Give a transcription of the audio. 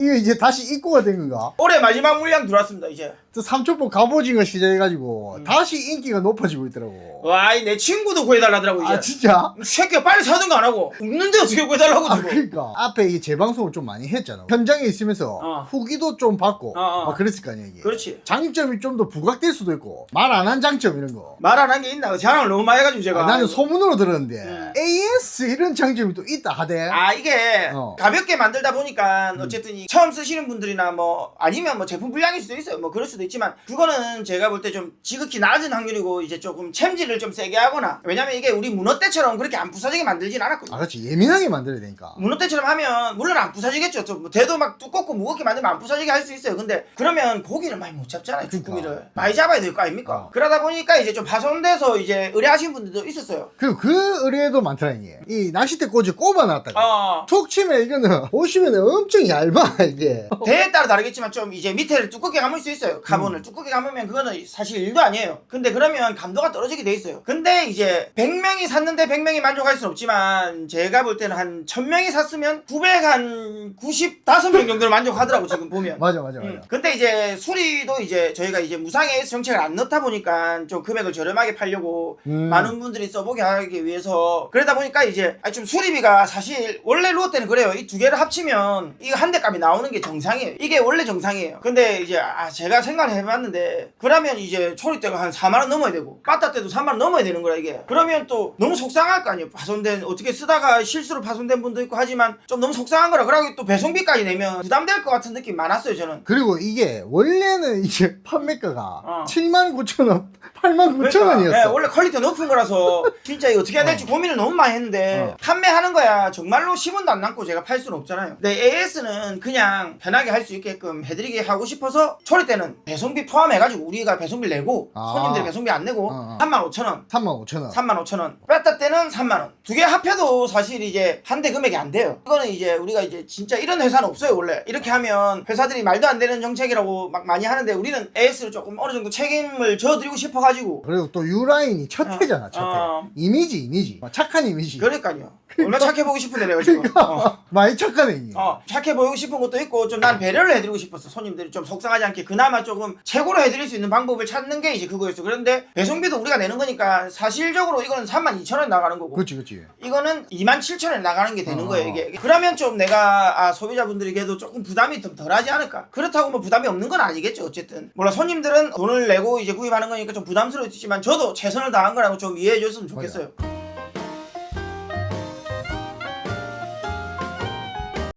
이게 이제 다시 입고가 된 건가? 올해 마지막 물량 들어왔습니다 이제 저 삼천포 갑오징어 시작해가지고 음. 다시 인기가 높아지고 있더라고. 와이 내 친구도 구해달라더라고 이제 아 진짜? 새끼가 빨리 사든가 안 하고 없는데 어떻게 구해달라고 아 지금 그러니까 앞에 이 재방송을 좀 많이 했잖아. 현장에 있으면서 어. 후기도 좀 받고 어, 어. 막 그랬을 거 아니야 이게. 그렇지 장점이 좀 더 부각될 수도 있고 말 안 한 장점 이런 거. 말 안 한 게 있나 자랑을 너무 많이 해가지고 제가 아, 나는 소문으로 들었는데 음. AS 이런 장점이 또 있다 하대. 아 이게 어. 가볍게 만들다 보니까 어쨌든 이 처음 쓰시는 분들이나 뭐 아니면 뭐 제품 불량일 수도 있어요. 뭐 그럴 수도 있지만 그거는 제가 볼 때 좀 지극히 낮은 확률이고 이제 조금 챔질을 좀 세게 하거나 왜냐면 이게 우리 문어 때처럼 그렇게 안 부서지게 만들진 않았거든요. 아 그렇지. 예민하게 만들어야 되니까. 문어 때처럼 하면 물론 안 부서지겠죠. 좀뭐 대도 막 두껍고 무겁게 만들면 안 부서지게 할 수 있어요. 근데 그러면 고기를 많이 못 잡잖아요 그러니까. 주꾸미를. 많이 잡아야 될 거 아닙니까? 어. 그러다 보니까 이제 좀 파손돼서 이제 의뢰하신 분들도 있었어요. 그리고 그 의뢰도 많더라 이게. 이 낚싯대 꽂이 꼽아놨다가. 어. 툭 치면 이거는 보시면 엄청 얇아 이게. 대에 따라 다르겠지만 좀 이제 밑에를 두껍게 감을 수 있어요. 카본을 두껍게 감으면 그거는 사실 일도 아니에요. 근데 그러면 감도가 떨어지게 돼 있어요. 근데 이제 100명이 샀는데 100명이 만족할 수는 없지만 제가 볼 때는 한 1000명이 샀으면 900한 95명 정도를 만족하더라고 지금 보면. 맞아 맞아 맞아. 음. 근데 이제 수리도 이제 저희가 이제 무상 AS 정책을 안 넣다 보니까 좀 금액을 저렴하게 팔려고 음. 많은 분들이 써보게 하기 위해서 그러다 보니까 이제 아니 좀 수리비가 사실 원래 루어 때는 그래요 이 두 개를 합치면 이거 한 대 값이 나 오는 게 정상이에요 이게 원래 정상이에요 근데 이제 아 제가 생각을 해봤는데 그러면 이제 초리대가 한 4만 원 넘어야 되고 빠따 때도 3만 원 넘어야 되는 거야 이게 그러면 또 너무 속상할 거 아니에요 파손된 어떻게 쓰다가 실수로 파손된 분도 있고 하지만 좀 너무 속상한 거라 그러고 또 배송비까지 내면 부담될 것 같은 느낌 많았어요 저는 그리고 이게 원래는 이게 판매가가 어. 7만 9천 원, 8만 9천 원이었어. 네, 원래 퀄리티가 높은 거라서 진짜 이거 어떻게 해야 될지 고민을 너무 많이 했는데 어. 판매하는 거야 정말로 10원도 안 남고 제가 팔 수는 없잖아요. 근데 AS는 그냥 편하게 할 수 있게끔 해드리게 하고 싶어서 초리 때는 배송비 포함해가지고 우리가 배송비 내고 아. 손님들이 배송비 안 내고 어, 어. 3만 5천 원. 3만 5천 원. 3만 5천 원. 빼다 때는 3만 원. 두 개 합해도 사실 이제 한 대 금액이 안 돼요. 이거는 이제 우리가 이제 진짜 이런 회사는 없어요 원래. 이렇게 하면 회사들이 말도 안 되는 정책이라고 막 많이 하는데 우리는 AS를 조금 어느 정도 책임을 져드리고 싶어가지고 그리고 또 유라인이 첫 어. 해잖아, 첫 해. 어. 이미지, 이미지. 착한 이미지. 그러니까요. 얼마나 착해 보고 싶은데 내가 지금. 어. 많이 착하네, 이게. 어, 착해 보이고 싶은 것도 있고 좀 난 배려를 해드리고 싶었어. 손님들이 좀 속상하지 않게 그나마 조금 최고로 해드릴 수 있는 방법을 찾는 게 이제 그거였어. 그런데 배송비도 우리가 내는 거니까 사실적으로 이거는 3만 2천 원 나가는 거고 그렇지, 그렇지. 이거는 2만 7천 원 나가는 게 되는 어. 거예요 이게. 그러면 좀 내가 아, 소비자분들에게도 조금 부담이 좀 덜하지 않을까. 그렇다고 뭐 부담이 없는 건 아니겠죠 어쨌든. 몰라 손님들은 돈을 내고 이제 구입하는 거니까 좀 부담스러웠지만 저도 최선을 다한 거라고 좀 이해해 줬으면 좋겠어요.